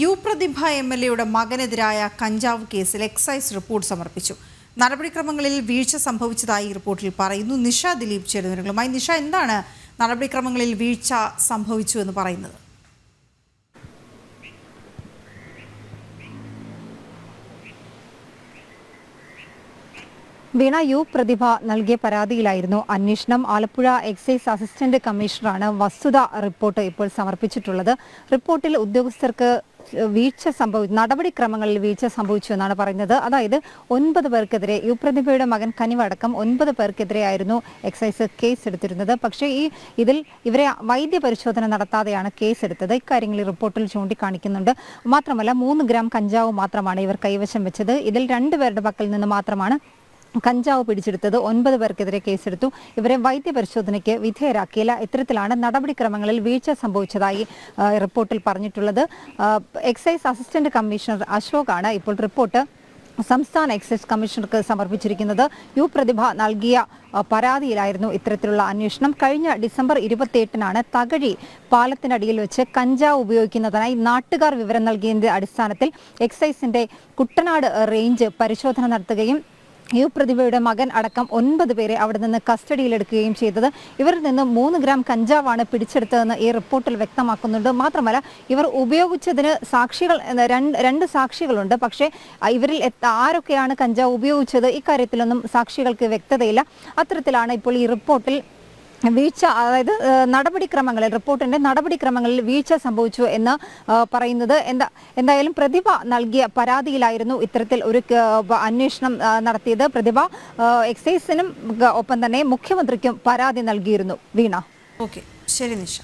U പ്രതിഭ M L എയുടെ മകനെതിരായ കഞ്ചാവ് കേസിൽ എക്സൈസ് റിപ്പോർട്ട് സമർപ്പിച്ചു. നടപടിക്രമങ്ങളിൽ വീഴ്ച സംഭവിച്ചതായി റിപ്പോർട്ടിൽ പറയുന്നു. നിഷ ദിലീപ് ചേരുന്നവരുമായി. നിഷ എന്താണ് നടപടിക്രമങ്ങളിൽ വീഴ്ച സംഭവിച്ചു എന്ന് പറയുന്നത്? വീണ യു പ്രതിഭ നൽകിയ പരാതിയിലായിരുന്നു അന്വേഷണം. ആലപ്പുഴ എക്സൈസ് അസിസ്റ്റന്റ് കമ്മീഷണറാണ് വസ്തുത റിപ്പോർട്ട് ഇപ്പോൾ സമർപ്പിച്ചിട്ടുള്ളത്. റിപ്പോർട്ടിൽ ഉദ്യോഗസ്ഥർക്ക് വീഴ്ച സംഭവിച്ചു നടപടിക്രമങ്ങളിൽ വീഴ്ച സംഭവിച്ചു എന്നാണ് പറയുന്നത്. അതായത് ഒൻപത് പേർക്കെതിരെ യു പ്രതിഭയുടെ മകൻ കനിവടക്കം ഒൻപത് പേർക്കെതിരെയായിരുന്നു എക്സൈസ് കേസ് എടുത്തിരുന്നത് പക്ഷേ ഈ ഇതിൽ ഇവരെ വൈദ്യ പരിശോധന നടത്താതെയാണ് കേസ് എടുത്തത് ഇക്കാര്യങ്ങൾ റിപ്പോർട്ടിൽ ചൂണ്ടിക്കാണിക്കുന്നുണ്ട്. മാത്രമല്ല മൂന്ന് ഗ്രാം കഞ്ചാവ് മാത്രമാണ് ഇവർ കൈവശം വെച്ചത്. ഇതിൽ രണ്ടുപേരുടെ പക്കൽ നിന്ന് മാത്രമാണ് കഞ്ചാവ് പിടിച്ചെടുത്തത് ഒൻപത് പേർക്കെതിരെ കേസെടുത്തു. ഇവരെ വൈദ്യപരിശോധനയ്ക്ക് വിധേയരാക്കിയില്ല. ഇത്തരത്തിലാണ് നടപടിക്രമങ്ങളിൽ വീഴ്ച സംഭവിച്ചതായി റിപ്പോർട്ടിൽ പറഞ്ഞിട്ടുള്ളത്. എക്സൈസ് അസിസ്റ്റന്റ് കമ്മീഷണർ അശോകാണ് ഇപ്പോൾ റിപ്പോർട്ട് സംസ്ഥാന എക്സൈസ് കമ്മീഷണർക്ക് സമർപ്പിച്ചിരിക്കുന്നത്. യു പ്രതിഭ നൽകിയ പരാതിയിലായിരുന്നു ഇത്തരത്തിലുള്ള അന്വേഷണം. കഴിഞ്ഞ ഡിസംബർ ഇരുപത്തിയെട്ടിനാണ് തകഴി പാലത്തിനടിയിൽ വെച്ച് കഞ്ചാവ് ഉപയോഗിക്കുന്നതിനായി നാട്ടുകാർ വിവരം നൽകിയതിന്റെ അടിസ്ഥാനത്തിൽ എക്സൈസിന്റെ കുട്ടനാട് റേഞ്ച് പരിശോധന നടത്തുകയും യു പ്രതിഭയുടെ മകൻ അടക്കം ഒൻപത് പേരെ അവിടെ നിന്ന് കസ്റ്റഡിയിലെടുക്കുകയും ചെയ്തത്. ഇവരിൽ നിന്ന് മൂന്ന് ഗ്രാം കഞ്ചാവാണ് പിടിച്ചെടുത്തതെന്ന് ഈ റിപ്പോർട്ടിൽ വ്യക്തമാക്കുന്നുണ്ട്. മാത്രമല്ല ഇവർ ഉപയോഗിച്ചതിന് സാക്ഷികൾ രണ്ട് രണ്ട് സാക്ഷികളുണ്ട്. പക്ഷേ ഇവരിൽ ആരൊക്കെയാണ് കഞ്ചാവ് ഉപയോഗിച്ചത്? ഇക്കാര്യത്തിലൊന്നും സാക്ഷികൾക്ക് വ്യക്തതയില്ല. അത്തരത്തിലാണ് ഇപ്പോൾ ഈ റിപ്പോർട്ടിൽ വീഴ്ച അതായത് നടപടിക്രമങ്ങളിൽ റിപ്പോർട്ടിന്റെ നടപടിക്രമങ്ങളിൽ വീഴ്ച സംഭവിച്ചു എന്ന് പറയുന്നത് എന്താ എന്തായാലും പ്രതിഭ നൽകിയ പരാതിയിലായിരുന്നു ഇത്തരത്തിൽ ഒരു അന്വേഷണം നടത്തിയത്. പ്രതിഭ എക്സൈസിനും ഒപ്പം തന്നെ മുഖ്യമന്ത്രിക്കും പരാതി നൽകിയിരുന്നു. വീണ. ഓക്കെ. ശരി നിഷ.